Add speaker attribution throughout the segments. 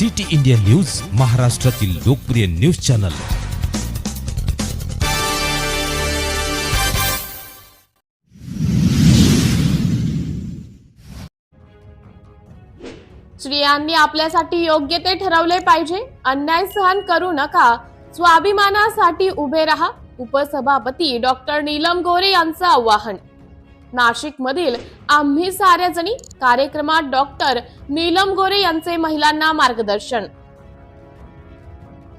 Speaker 1: City India news महाराष्ट्रातील लोकप्रिय news channel.
Speaker 2: स्त्रियांनी आपल्यासाठी योग्य ते ठरवले पाहिजे. अन्याय सहन करू नका. स्वाभिमानासाठी उभे राहा. उपसभापती डॉक्टर नीलम गोरे यांचं आवाहन. नाशिक मधील आम्ही साऱ्या जणी कार्यक्रमात डॉक्टर नीलम गोरे यांचे महिलांना मार्गदर्शन.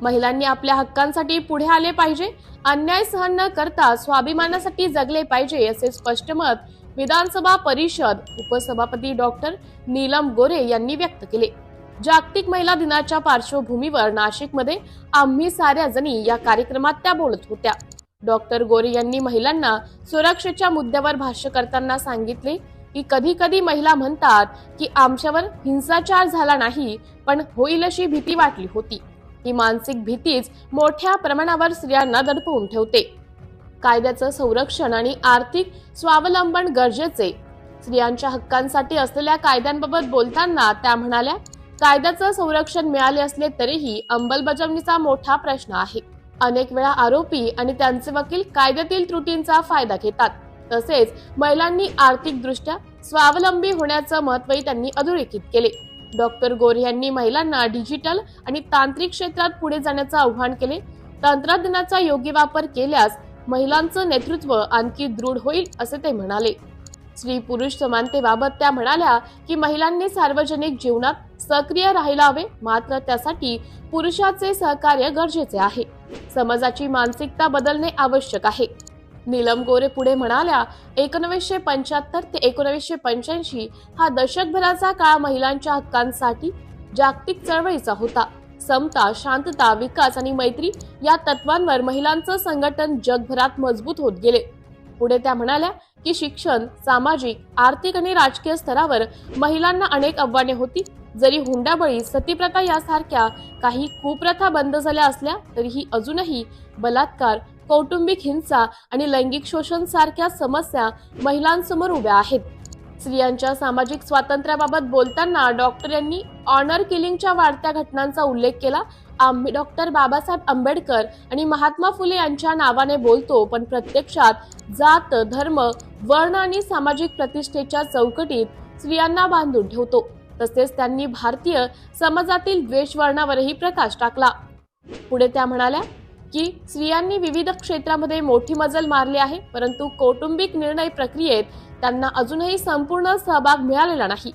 Speaker 2: महिलांनी आपल्या हक्कांसाठी पुढे आले पाहिजे अन्याय सहन न करता स्वाभिमानासाठी जगले पाहिजे असे स्पष्ट मत विधानसभा परिषद उपसभापती डॉक्टर नीलम गोरे यांनी व्यक्त केले. जागतिक महिला दिनाच्या पार्श्वभूमीवर नाशिकमध्ये आम्ही साऱ्या जणी या कार्यक्रमात त्या बोलत होत्या. डॉक्टर गोरे यांनी महिलांना सुरक्षेच्या मुद्द्यावर भाष्य करताना सांगितले की कधी कधी महिला म्हणतात की आमच्यावर हिंसाचार झाला नाही पण होईल अशी भीती वाटली होती. ही मानसिक भीतीच मोठ्या प्रमाणावर स्त्रियांना दडपवून ठेवते. कायद्याचं संरक्षण आणि आर्थिक स्वावलंबन गरजेचे. स्त्रियांच्या हक्कांसाठी असलेल्या कायद्यांबाबत बोलताना त्या म्हणाल्या कायद्याचं संरक्षण मिळाले असले तरीही अंमलबजावणीचा मोठा प्रश्न आहे. अनेक वेळा आरोपी आणि त्यांचे वकील कायद्यातील त्रुटींचा फायदा घेतात. तसेच महिलांनी आर्थिकदृष्ट्या स्वावलंबी होण्याचं महत्वही त्यांनी अधोरेखित केले. डॉक्टर गोरे यांनी महिलांना डिजिटल आणि तांत्रिक क्षेत्रात पुढे जाण्याचं आव्हान केले. तंत्रज्ञानाचा योग्य वापर केल्यास महिलांचं नेतृत्व आणखी दृढ होईल असे ते म्हणाले. स्त्री पुरुष समानतेबाबत त्या म्हणाल्या की महिलांनी सार्वजनिक जीवनात सक्रिय राहायला हवे मात्र त्यासाठी पुरुषाचे सहकार्य गरजेचे आहे. समाजाची मानसिकता बदलणे आवश्यक आहे. नीलम गोरे पुढे म्हणाल्या एकोणवीसशे पंच्याहत्तर ते एकोणवीसशे पंच्याऐंशी हा दशकभराचा काळ महिलांच्या हक्कांसाठी जागतिक चळवळीचा होता. समता शांतता विकास आणि मैत्री या तत्वांवर महिलांचं संघटन जगभरात मजबूत होत गेले. पुढे त्या म्हणाल्या की शिक्षण सामाजिक आर्थिक आणि राजकीय स्तरावर महिलांना अनेक आव्हाने होती. जरी हुंडाबळी सतीप्रथा यासारख्या काही कुप्रथा बंद झाल्या असल्या तरीही अजूनही बलात्कार कौटुंबिक हिंसा आणि लैंगिक शोषण सारख्या समस्या महिलांसमोर उभ्या आहेत. स्त्रियांच्या सामाजिक स्वातंत्र्याबाबत बोलताना डॉक्टर यांनी ऑनर किलिंगच्या वाढत्या घटनांचा उल्लेख केला. आम्ही डॉक्टर बाबासाहेब आंबेडकर आणि महात्मा फुले यांच्या नावाने बोलतो पण प्रत्यक्षात जात धर्म वर्ण आणि सामाजिक प्रतिष्ठेच्या चौकटीत स्त्रियांना बांधून ठेवतो. तसेच त्यांनी भारतीय समाजातील द्वेषवर्णावरही प्रकाश टाकला. पुढे त्या म्हणाल्या की स्त्रियांनी विविध क्षेत्रामध्ये मोठी मजल मारली आहे परंतु कौटुंबिक निर्णय प्रक्रियेत त्यांना अजूनही संपूर्ण सहभाग मिळालेला नाही.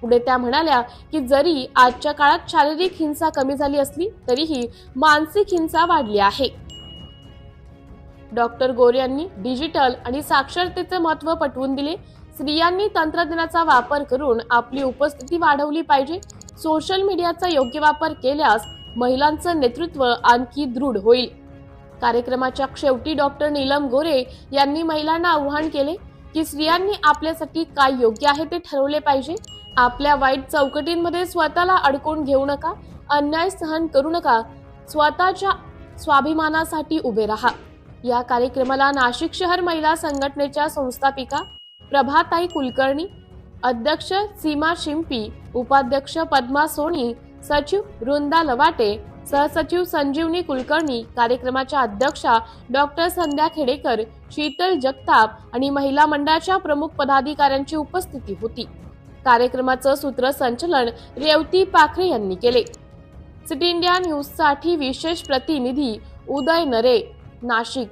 Speaker 2: पुढे त्या म्हणाल्या की जरी आजच्या काळात शारीरिक हिंसा कमी झाली असली तरीही मानसिक हिंसा वाढली आहे. डॉक्टर गोरे यांनी डिजिटल आणि साक्षरतेचे महत्त्व पटवून दिले स्त्रियांनी तंत्रज्ञानाचा वापर करून आपली उपस्थिती वाढवली पाहिजे. सोशल मीडियाचा योग्य वापर केल्यास महिलांचं नेतृत्व आणखी दृढ होईल. कार्यक्रमाच्या शेवटी डॉक्टर नीलम गोरे यांनी महिलांना आव्हान केले की स्त्रियांनी आपल्यासाठी काय योग्य आहे ते ठरवले पाहिजे. आपल्या वाईट चौकटींमध्ये स्वतःला अडकून घेऊ नका अन्याय सहन करू नका स्वतःच्या स्वाभिमानासाठी उभे राहा. या कार्यक्रमाला नाशिक शहर महिला संघटनेच्या संस्थापिका प्रभाताई कुलकर्णी अध्यक्ष सीमा शिंपी उपाध्यक्ष पद्मा सोनी सचिव वृंदा लवाटे सहसचिव संजीवनी कुलकर्णी कार्यक्रमाच्या अध्यक्षा डॉक्टर संध्या खेडेकर शीतल जगताप आणि महिला मंडळाच्या प्रमुख पदाधिकाऱ्यांची उपस्थिती होती. कार्यक्रमाचं सूत्रसंचलन रेवती पाखरे यांनी केले. सिटी इंडिया न्यूजसाठी विशेष प्रतिनिधी उदय नरे नाशिक.